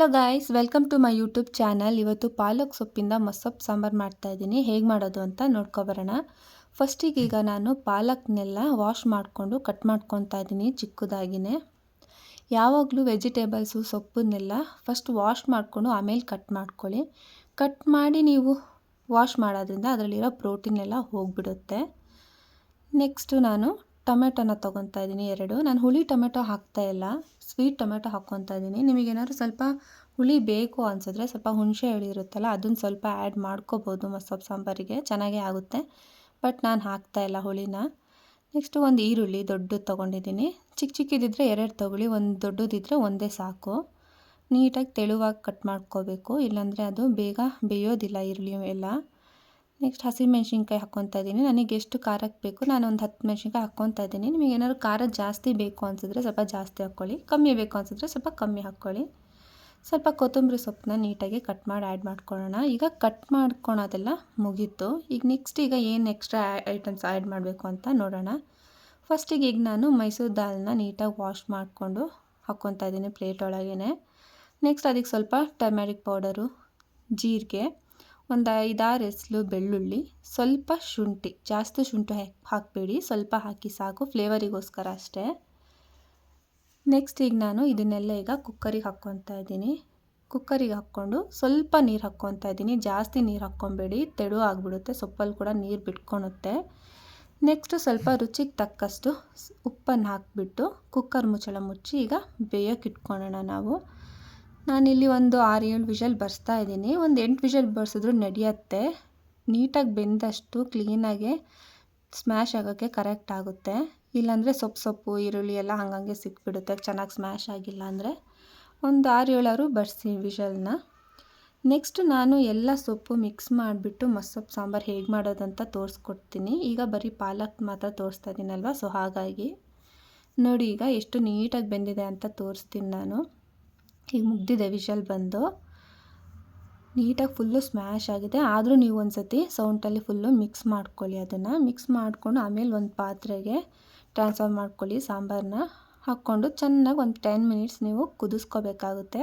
Hello guys welcome to my YouTube channel ಇವತ್ತು ಪಾಲಕ್ ಸೊಪ್ಪಿಂದ ಮಸೊಪ್ಪು ಸಾಂಬಾರು ಮಾಡ್ತಾಯಿದ್ದೀನಿ ಹೇಗೆ ಮಾಡೋದು ಅಂತ ನೋಡ್ಕೊಬರೋಣ ಫಸ್ಟಿಗೆ ಈಗ ನಾನು ಪಾಲಕ್ನೆಲ್ಲ ವಾಶ್ ಮಾಡಿಕೊಂಡು ಕಟ್ ಮಾಡ್ಕೊತಾ ಇದ್ದೀನಿ ಚಿಕ್ಕದಾಗಿನೇ. ಯಾವಾಗಲೂ ವೆಜಿಟೇಬಲ್ಸು ಸೊಪ್ಪನ್ನೆಲ್ಲ ಫಸ್ಟ್ ವಾಶ್ ಮಾಡಿಕೊಂಡು ಆಮೇಲೆ ಕಟ್ ಮಾಡ್ಕೊಳ್ಳಿ. ಕಟ್ ಮಾಡಿ ನೀವು ವಾಶ್ ಮಾಡೋದ್ರಿಂದ ಅದರಲ್ಲಿರೋ ಪ್ರೋಟೀನ್ ಎಲ್ಲ ಹೋಗಿಬಿಡುತ್ತೆ. ನೆಕ್ಸ್ಟು ನಾನು ಟೊಮೆಟೊನ ತೊಗೊತಾ ಇದ್ದೀನಿ ಎರಡು. ನಾನು ಹುಳಿ ಟೊಮೆಟೊ ಹಾಕ್ತಾಯಿಲ್ಲ ಸ್ವೀಟ್ ಟೊಮೆಟೊ ಹಾಕ್ಕೊತಾ ಇದ್ದೀನಿ. ನಿಮಗೇನಾದ್ರು ಸ್ವಲ್ಪ ಹುಳಿ ಬೇಕು ಅನಿಸಿದ್ರೆ ಸ್ವಲ್ಪ ಹುಣಸೆ ಹುಳಿ ಇರುತ್ತಲ್ಲ, ಅದನ್ನು ಸ್ವಲ್ಪ ಆ್ಯಡ್ ಮಾಡ್ಕೋಬೋದು ಮಸೊಪ್ಪು ಸಾಂಬಾರಿಗೆ, ಚೆನ್ನಾಗೇ ಆಗುತ್ತೆ. ಬಟ್ ನಾನು ಹಾಕ್ತಾಯಿಲ್ಲ ಹುಳಿನ. ನೆಕ್ಸ್ಟು ಒಂದು ಈರುಳ್ಳಿ ದೊಡ್ಡದು ತೊಗೊಂಡಿದ್ದೀನಿ. ಚಿಕ್ಕ ಚಿಕ್ಕದಿದ್ದರೆ ಎರಡು ತೊಗೊಳ್ಳಿ, ಒಂದು ದೊಡ್ಡದಿದ್ದರೆ ಒಂದೇ ಸಾಕು. ನೀಟಾಗಿ ತೆಳುವಾಗಿ ಕಟ್ ಮಾಡ್ಕೋಬೇಕು. ಇಲ್ಲಾಂದರೆ ಅದು ಬೇಗ ಬೇಯೋದಿಲ್ಲ ಈರುಳ್ಳಿ ಎಲ್ಲ. ನೆಕ್ಸ್ಟ್ ಹಸಿಮೆಣ್ಸಿನ್ಕಾಯಿ ಹಾಕ್ಕೊತಾ ಇದ್ದೀನಿ. ನನಗೆ ಎಷ್ಟು ಖಾರಕ್ಕೆ ಬೇಕು ನಾನು ಒಂದು ಹತ್ತು ಮೆಣ್ಸಿನ್ಕಾಯಿ ಹಾಕ್ಕೊತಾ ಇದ್ದೀನಿ. ನಿಮಗೆ ಏನಾದ್ರು ಖಾರ ಜಾಸ್ತಿ ಬೇಕು ಅನಿಸಿದ್ರೆ ಸ್ವಲ್ಪ ಜಾಸ್ತಿ ಹಾಕ್ಕೊಳ್ಳಿ. ಕಮ್ಮಿ ಬೇಕು ಅನಿಸಿದ್ರೆ ಸ್ವಲ್ಪ ಕಮ್ಮಿ ಹಾಕ್ಕೊಳ್ಳಿ. ಸ್ವಲ್ಪ ಕೊತ್ತಂಬರಿ ಸೊಪ್ಪನ್ನ ನೀಟಾಗಿ ಕಟ್ ಮಾಡಿ ಆ್ಯಡ್ ಮಾಡ್ಕೊಳ್ಳೋಣ. ಈಗ ಕಟ್ ಮಾಡ್ಕೊಳೋದೆಲ್ಲ ಮುಗೀತು. ಈಗ ನೆಕ್ಸ್ಟ್ ಈಗ ಏನು ಎಕ್ಸ್ಟ್ರಾ ಐಟಮ್ಸ್ ಆ್ಯಡ್ ಮಾಡಬೇಕು ಅಂತ ನೋಡೋಣ. ಫಸ್ಟಿಗೆ ಈಗ ನಾನು ಮೈಸೂರು ದಾಲ್ನ ನೀಟಾಗಿ ವಾಶ್ ಮಾಡಿಕೊಂಡು ಹಾಕ್ಕೊತಾ ಇದ್ದೀನಿ ಪ್ಲೇಟ್ ಒಳಗೇ ನೆಕ್ಸ್ಟ್ ಅದಕ್ಕೆ ಸ್ವಲ್ಪ ಟಮ್ಯಾಟಿಕ್ ಪೌಡರು ಜೀರಿಗೆ. ಒಂದು ಐದಾರು ಎಸ್ಲು ಬೆಳ್ಳುಳ್ಳಿ, ಸ್ವಲ್ಪ ಶುಂಠಿ, ಜಾಸ್ತಿ ಶುಂಠಿ ಹಾಕಬೇಡಿ. ಸ್ವಲ್ಪ ಹಾಕಿ ಸಾಕು, ಫ್ಲೇವರಿಗೋಸ್ಕರ ಅಷ್ಟೇ. ನೆಕ್ಸ್ಟ್ ಈಗ ನಾನು ಇದನ್ನೆಲ್ಲ ಈಗ ಕುಕ್ಕರಿಗೆ ಹಾಕ್ಕೊತಾ ಇದ್ದೀನಿ. ಕುಕ್ಕರಿಗೆ ಹಾಕ್ಕೊಂಡು ಸ್ವಲ್ಪ ನೀರು ಹಾಕ್ಕೊತಾ ಇದ್ದೀನಿ. ಜಾಸ್ತಿ ನೀರು ಹಾಕ್ಕೊಬೇಡಿ ತೆಳು ಆಗಿಬಿಡುತ್ತೆ, ಸೊಪ್ಪಲ್ಲಿ ಕೂಡ ನೀರು ಬಿಟ್ಕೊಳುತ್ತೆ. ನೆಕ್ಸ್ಟು ಸ್ವಲ್ಪ ರುಚಿಗೆ ತಕ್ಕಷ್ಟು ಉಪ್ಪನ್ನು ಹಾಕಿಬಿಟ್ಟು ಕುಕ್ಕರ್ ಮುಚ್ಚಳ ಮುಚ್ಚಿ ಈಗ ಬೇಯೋಕೆ ಇಟ್ಕೊಳ್ಳೋಣ ನಾವು. ನಾನಿಲ್ಲಿ ಒಂದು ಆರು ಏಳು ವಿಷಲ್ ಬರ್ಸ್ತಾ ಇದ್ದೀನಿ. ಒಂದು ಎಂಟು ವಿಷಲ್ ಬರ್ಸಿದ್ರು ನಡೆಯುತ್ತೆ. ನೀಟಾಗಿ ಬೆಂದಷ್ಟು ಕ್ಲೀನಾಗೆ ಸ್ಮ್ಯಾಶ್ ಆಗೋಕ್ಕೆ ಕರೆಕ್ಟ್ ಆಗುತ್ತೆ. ಇಲ್ಲಾಂದರೆ ಸೊಪ್ಪು ಸೊಪ್ಪು, ಈರುಳ್ಳಿ ಎಲ್ಲ ಹಂಗಂಗೆ ಸಿಕ್ಬಿಡುತ್ತೆ. ಚೆನ್ನಾಗಿ ಸ್ಮ್ಯಾಶ್ ಆಗಿಲ್ಲ ಅಂದರೆ. ಒಂದು ಆರು ಏಳಾರು ಬರ್ಸಿ ವಿಷಲ್ನ. ನೆಕ್ಸ್ಟ್ ನಾನು ಎಲ್ಲ ಸೊಪ್ಪು ಮಿಕ್ಸ್ ಮಾಡಿಬಿಟ್ಟು ಮಸ್ಸೊಪ್ಪು, ಸಾಂಬಾರು ಹೇಗೆ ಮಾಡೋದಂತ ತೋರಿಸ್ಕೊಡ್ತೀನಿ. ಈಗ ಬರೀ ಪಾಲಕ್ ಮಾತ್ರ ತೋರಿಸ್ತಾ ಇದ್ದೀನಲ್ವ ಸೊ ಹಾಗಾಗಿ ನೋಡಿ ಈಗ ಎಷ್ಟು ನೀಟಾಗಿ ಬೆಂದಿದೆ ಅಂತ ತೋರಿಸ್ತೀನಿ ನಾನು. ಈಗ ಮುಗ್ದಿದೆ ವಿಶಲ್ ಬಂದು. ನೀಟಾಗಿ ಫುಲ್ಲು ಸ್ಮ್ಯಾಶ್ ಆಗಿದೆ. ಆದರೂ ನೀವು ಒಂದು ಸತಿ ಸೌಂಟಲ್ಲಿ ಫುಲ್ಲು ಮಿಕ್ಸ್ ಮಾಡ್ಕೊಳ್ಳಿ ಅದನ್ನು. ಮಿಕ್ಸ್ ಮಾಡಿಕೊಂಡು ಆಮೇಲೆ ಒಂದು ಪಾತ್ರೆಗೆ ಟ್ರಾನ್ಸ್ಫರ್ ಮಾಡ್ಕೊಳ್ಳಿ ಸಾಂಬಾರನ್ನ ಹಾಕ್ಕೊಂಡು ಚೆನ್ನಾಗಿ ಒಂದು ಟೆನ್ ಮಿನಿಟ್ಸ್ ನೀವು ಕುದಿಸ್ಕೋಬೇಕಾಗುತ್ತೆ.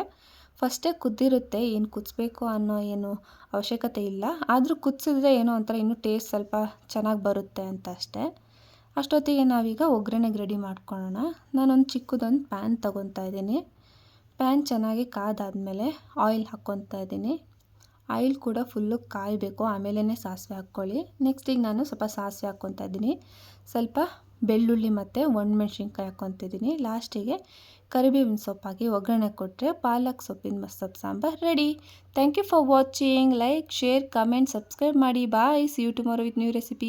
ಫಸ್ಟೇ ಕುದ್ದಿರುತ್ತೆ ಏನು ಕುದಿಸ್ಬೇಕು ಅನ್ನೋ ಏನು ಅವಶ್ಯಕತೆ ಇಲ್ಲ. ಆದರೂ ಕುದಿಸಿದ್ರೆ ಏನೋ ಒಂಥರ ಇನ್ನೂ ಟೇಸ್ಟ್ ಸ್ವಲ್ಪ ಚೆನ್ನಾಗಿ ಬರುತ್ತೆ ಅಂತ ಅಷ್ಟೇ. ಅಷ್ಟೊತ್ತಿಗೆ ನಾವೀಗ ಒಗ್ಗರಣೆಗೆ ರೆಡಿ ಮಾಡ್ಕೊಳ್ಳೋಣ. ನಾನೊಂದು ಚಿಕ್ಕದೊಂದು ಪ್ಯಾನ್ ತೊಗೊತಾ ಇದ್ದೀನಿ. ಪ್ಯಾನ್ ಚೆನ್ನಾಗಿ ಕಾದಾದಮೇಲೆ ಆಯಿಲ್ ಹಾಕ್ಕೊತಾ ಇದ್ದೀನಿ. ಆಯಿಲ್ ಕೂಡ ಫುಲ್ಲು ಕಾಯಬೇಕು ಆಮೇಲೆ ಸಾಸಿವೆ ಹಾಕ್ಕೊಳ್ಳಿ. ನೆಕ್ಸ್ಟ್ ಈಗ ನಾನು ಸ್ವಲ್ಪ ಸಾಸಿವೆ ಹಾಕ್ಕೊತಾ ಇದ್ದೀನಿ. ಸ್ವಲ್ಪ ಬೆಳ್ಳುಳ್ಳಿ ಮತ್ತು ಒಣಮೆಣ್ಸಿನ್ಕಾಯಿ ಹಾಕ್ಕೊತಿದ್ದೀನಿ ಲಾಸ್ಟಿಗೆ ಕರಿಬೇವಿನ ಸೊಪ್ಪಾಗಿ ಒಗ್ಗರಣೆ ಕೊಟ್ಟರೆ ಪಾಲಕ್ ಸೊಪ್ಪಿನ ಮಸೊಪ್ಪು sambar ready thank you for watching like share comment subscribe ಮಾಡಿ. Bye see you tomorrow with new recipe